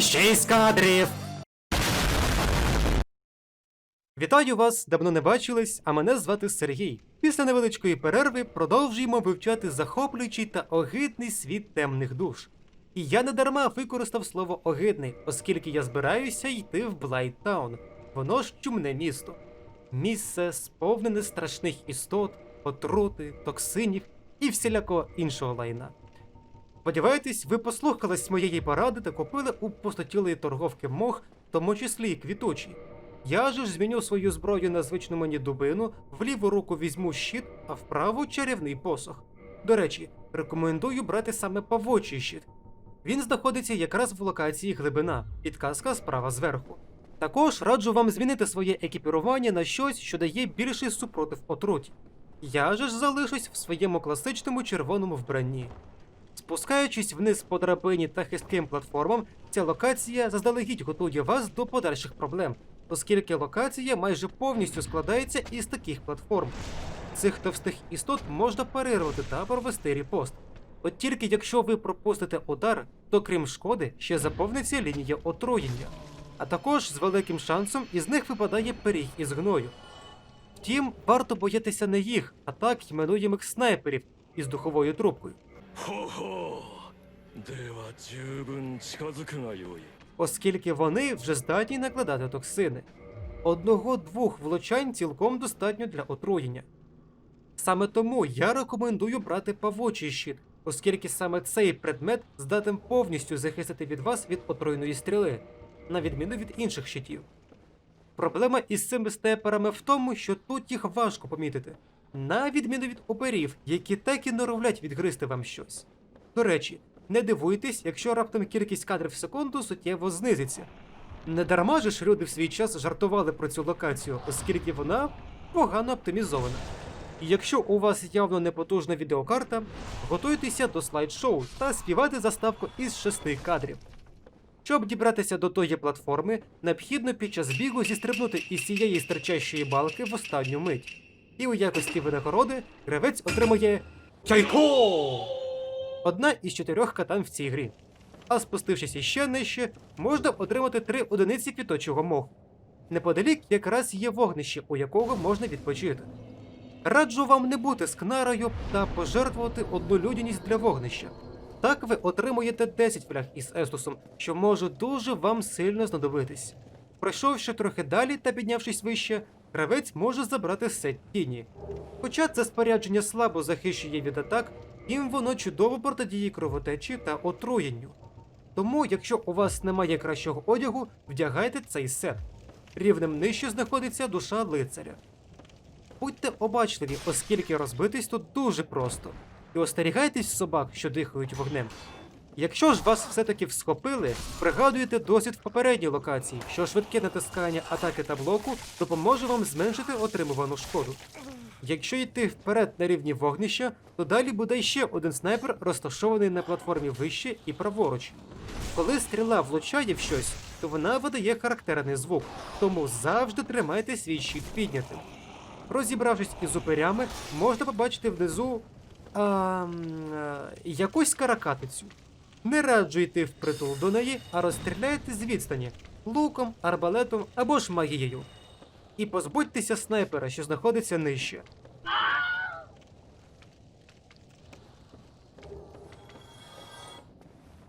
Шість кадрів! Вітаю вас! Давно не бачились, а мене звати Сергій. Після невеличкої перерви продовжуємо вивчати захоплюючий та огидний світ темних душ. І я не дарма використав слово огидний, оскільки я збираюся йти в Блайттаун. Воно ж чумне місто. Місце сповнене страшних істот, отрути, токсинів і всілякого іншого лайна. Сподіваєтесь, ви послухались моєї поради та купили у пустотілої торговки мох, в тому числі і квіточі. Я же ж зміню свою зброю на звичну мені дубину, в ліву руку візьму щит, а в праву чарівний посох. До речі, рекомендую брати саме павочий щит. Він знаходиться якраз в локації глибина, підказка справа зверху. Також раджу вам змінити своє екіпірування на щось, що дає більший супротив отруті. Я же ж залишусь в своєму класичному червоному вбранні. Спускаючись вниз по драбині та хистким платформам, ця локація заздалегідь готує вас до подальших проблем, оскільки локація майже повністю складається із таких платформ. Цих товстих істот можна парирувати та провести ріпост. От тільки якщо ви пропустите удар, то крім шкоди ще заповниться лінія отруєння. А також з великим шансом із них випадає пиріг із гною. Втім, варто боятися не їх, а так іменуємих снайперів із духовою трубкою. Хо хо. Оскільки вони вже здатні накладати токсини. Одного-двох влучань цілком достатньо для отруєння. Саме тому я рекомендую брати павочий щит, оскільки саме цей предмет здатен повністю захистити від вас від отруєної стріли, на відміну від інших щитів. Проблема із цими степерами в тому, що тут їх важко помітити на відміну від оперів, які так і норовлять відгризти вам щось. До речі, не дивуйтесь, якщо раптом кількість кадрів в секунду суттєво знизиться. Не дарма ж люди в свій час жартували про цю локацію, оскільки вона погано оптимізована. І якщо у вас явно непотужна відеокарта, готуйтеся до слайд-шоу та співати заставку із шести кадрів. Щоб дібратися до тої платформи, необхідно під час бігу зістрибнути із цієї стирчащої балки в останню мить. І у якості винагороди гравець отримує Чайко! Одна із чотирьох катан в цій грі. А спустившись іще нижче, можна отримати три одиниці квіточого моху. Неподалік якраз є вогнище, у якого можна відпочити. Раджу вам не бути скнарою та пожертвувати одну людяність для вогнища. Так ви отримуєте 10 фляг із естусом, що може дуже вам сильно знадобитись. Пройшовши трохи далі та піднявшись вище, гравець може забрати сет тіні. Хоча це спорядження слабо захищує від атак, їм воно чудово протидіє кровотечі та отруєнню. Тому, якщо у вас немає кращого одягу, вдягайте цей сет. Рівнем нижче знаходиться душа лицаря. Будьте обачливі, оскільки розбитись тут дуже просто, і остерігайтесь собак, що дихають вогнем. Якщо ж вас все-таки схопили, пригадуйте досвід в попередній локації, що швидке натискання атаки та блоку допоможе вам зменшити отримувану шкоду. Якщо йти вперед на рівні вогнища, то далі буде ще один снайпер, розташований на платформі вище і праворуч. Коли стріла влучає в щось, то вона видає характерний звук, тому завжди тримайте свій щит піднятим. Розібравшись із упирями, можна побачити внизу а, а, якусь каракатицю. Не раджу йти впритул до неї, а розстріляйте з відстані луком, арбалетом або ж магією. І позбудьтеся снайпера, що знаходиться нижче.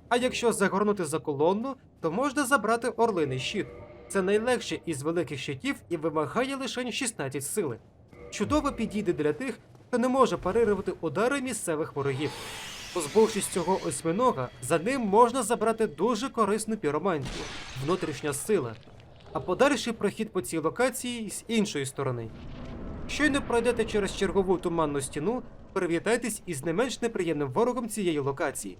А якщо загорнути за колонну, то можна забрати орлиний щит. Це найлегше із великих щитів і вимагає лише 16 сили. Чудово підійде для тих, хто не може парирувати удари місцевих ворогів. Позбувшись цього осьминога, за ним можна забрати дуже корисну піромантію внутрішня сила, а подальший прохід по цій локації з іншої сторони. Щойно пройдете через чергову туманну стіну, привітайтесь із не менш неприємним ворогом цієї локації.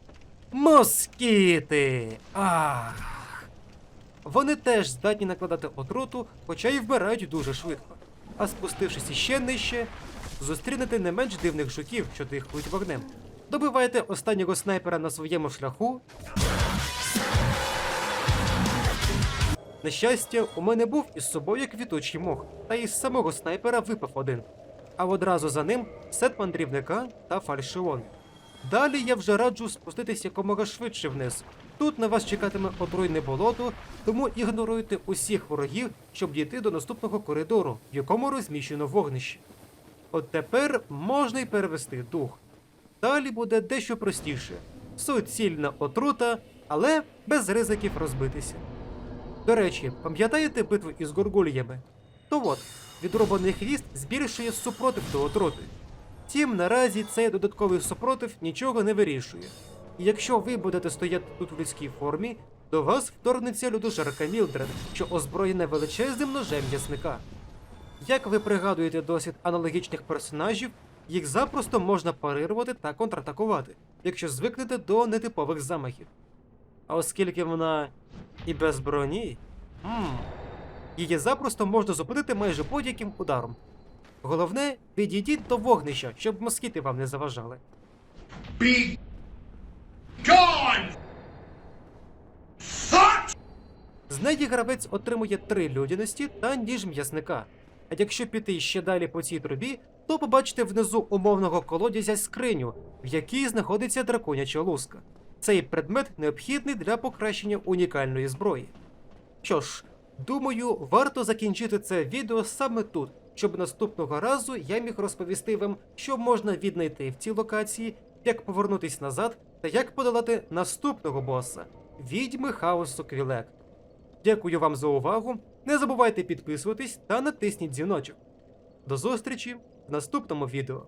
Москіти! Ах! Вони теж здатні накладати отруту, хоча й вмирають дуже швидко. А спустившись іще нижче, зустрінете не менш дивних жуків, що дихають вогнем. Добивайте останнього снайпера на своєму шляху. На щастя, у мене був із собою квіточий мох, та із самого снайпера випав один. А одразу за ним сет мандрівника та фальшион. Далі я вже раджу спуститися якомога швидше вниз. Тут на вас чекатиме отруйне болото, тому ігноруйте усіх ворогів, щоб дійти до наступного коридору, в якому розміщено вогнище. От тепер можна й перевести дух. Далі буде дещо простіше. Суцільна отрута, але без ризиків розбитися. До речі, пам'ятаєте битву із горгуліями? То от, відрубаний хвіст збільшує супротив до отрути. Втім, наразі цей додатковий супротив нічого не вирішує. І якщо ви будете стояти тут у людській формі, до вас вторгнеться людожерка Мілдред, що озброєна величезним ножем м'ясника. Як ви пригадуєте досвід аналогічних персонажів, їх запросто можна парирувати та контратакувати, якщо звикнете до нетипових замахів. А оскільки вона і без броні, її запросто можна зупинити майже будь-яким ударом. Головне, підійдіть до вогнища, щоб москіти вам не заважали. Be gone! З неї гравець отримує три людяності та ніж м'ясника. А якщо піти ще далі по цій трубі, то побачите внизу умовного колодязя скриню, в якій знаходиться драконяча луска. Цей предмет необхідний для покращення унікальної зброї. Що ж, думаю, варто закінчити це відео саме тут, щоб наступного разу я міг розповісти вам, що можна віднайти в цій локації, як повернутись назад та як подолати наступного боса відьми хаосу Квілек. Дякую вам за увагу. Не забувайте підписуватись та натисніть дзвіночок. До зустрічі в наступному відео.